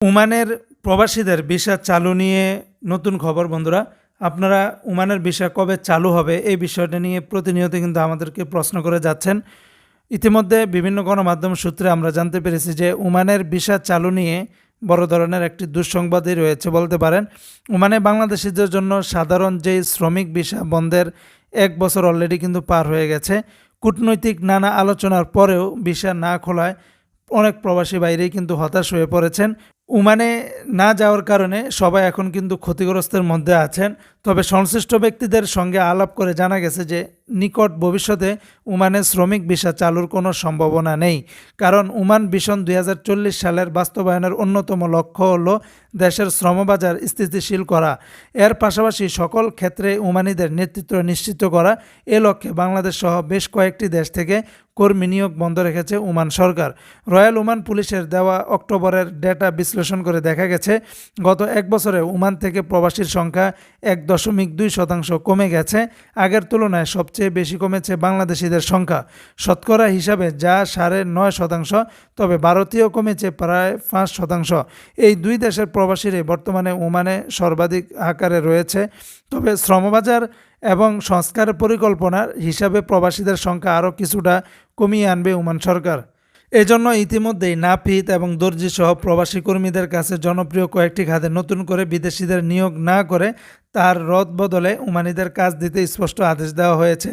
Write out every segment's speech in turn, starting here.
ওমানের প্রবাসীদের ভিসা চালু নিয়ে নতুন খবর, বন্ধুরা। আপনারা ওমানের ভিসা কবে চালু হবে এই বিষয়টা নিয়ে প্রতিনিয়ত কিন্তু আমাদেরকে প্রশ্ন করে যাচ্ছেন। ইতিমধ্যে বিভিন্ন গণমাধ্যম সূত্রে আমরা জানতে পেরেছি যে ওমানের ভিসা চালু নিয়ে বড় ধরনের একটি দুঃসংবাদই রয়েছে বলতে পারেন। ওমানে বাংলাদেশিদের জন্য সাধারণ যেই শ্রমিক ভিসা বন্ধের এক বছর অলরেডি কিন্তু পার হয়ে গেছে। কূটনৈতিক নানা আলোচনার পরেও ভিসা না খোলায় অনেক প্রবাসী বাইরেই কিন্তু হতাশ হয়ে পড়েছেন। উমানে না যাওয়ার কারণে সবাই এখন কিন্তু ক্ষতিগ্রস্তের মধ্যে আছেন। তবে সংশ্লিষ্ট ব্যক্তিদের সঙ্গে আলাপ করে জানা গেছে যে নিকট ভবিষ্যতে উমানে শ্রমিক ভিসা চালুর কোনো সম্ভাবনা নেই। কারণ উমান ভিশন দুই হাজার চল্লিশ সালের বাস্তবায়নের অন্যতম লক্ষ্য হল দেশের শ্রমবাজার স্থিতিশীল করা। এর পাশাপাশি সকল ক্ষেত্রে উমানিদের নেতৃত্ব নিশ্চিত করা এ লক্ষ্যে বাংলাদেশ সহ বেশ কয়েকটি দেশ থেকে কর্মী নিয়োগ বন্ধ রেখেছে ওমান সরকার। রয়্যাল ওমান পুলিশের দেওয়া অক্টোবরের ডেটা বিশ্লেষণ করে দেখা গেছে, গত এক বছরে ওমান থেকে প্রবাসীর সংখ্যা এক দশমিক দুই শতাংশ কমে গেছে। আগের তুলনায় সবচেয়ে বেশি কমেছে বাংলাদেশিদের সংখ্যা। শতকরা হিসাবে যা সাড়ে নয় শতাংশ, তবে ভারতীয় কমেছে প্রায় পাঁচ শতাংশ। এই দুই দেশের প্রবাসীরাই বর্তমানে ওমানে সর্বাধিক আকারে রয়েছে। তবে শ্রমবাজার এবং সংস্কার পরিকল্পনার হিসাবে প্রবাসীদের সংখ্যা আরও কিছুটা কমিয়ে আনবে ওমান সরকার। এজন্য ইতিমধ্যেই নাপিত এবং দর্জি সহ প্রবাসী কর্মীদের কাছে জনপ্রিয় কয়েকটি খাতে নতুন করে বিদেশিদের নিয়োগ না করে তার রদ বদলে উমানিদের কাজ দিতে স্পষ্ট আদেশ দেওয়া হয়েছে।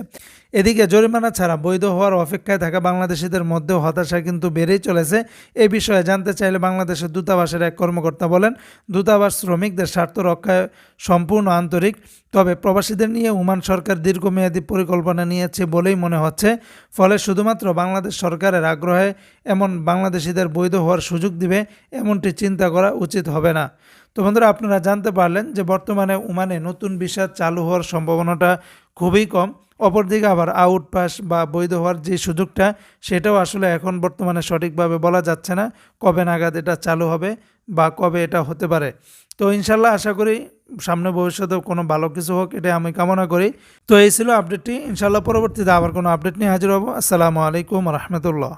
এদিকে জরিমানা ছাড়া বৈধ হওয়ার অপেক্ষায় থাকা বাংলাদেশিদের মধ্যেও হতাশা কিন্তু বেড়েই চলেছে। এ বিষয়ে জানতে চাইলে বাংলাদেশের দূতাবাসের এক কর্মকর্তা বলেন, দূতাবাস শ্রমিকদের স্বার্থ রক্ষায় সম্পূর্ণ আন্তরিক, তবে প্রবাসীদের নিয়ে ওমান সরকার দীর্ঘমেয়াদী পরিকল্পনা নিয়েছে বলেই মনে হচ্ছে। ফলে শুধুমাত্র বাংলাদেশ সরকারের আগ্রহে এমন বাংলাদেশিদের বৈধ হওয়ার সুযোগ দিবে এমনটি চিন্তা করা উচিত হবে না। তো বন্ধুরা, আপনারা জানতে পারলেন যে বর্তমানে ওমানে নতুন ভিসা চালু হওয়ার সম্ভাবনাটা খুবই কম। অপরদিকে আবার আউট পাস বা বৈধ হওয়ার যে সুযোগটা, সেটাও আসলে এখন বর্তমানে সঠিকভাবে বলা যাচ্ছে না কবে নাগাদ এটা চালু হবে বা কবে এটা হতে পারে। তো ইনশাল্লাহ আশা করি সামনে ভবিষ্যতেও কোনো ভালো কিছু হোক এটা আমি কামনা করি। তো এই ছিল আপডেটটি। ইনশাল্লাহ পরবর্তীতে আবার কোনো আপডেট নিয়ে হাজির হব। আসসালামু আলাইকুম রহমতুল্লাহ।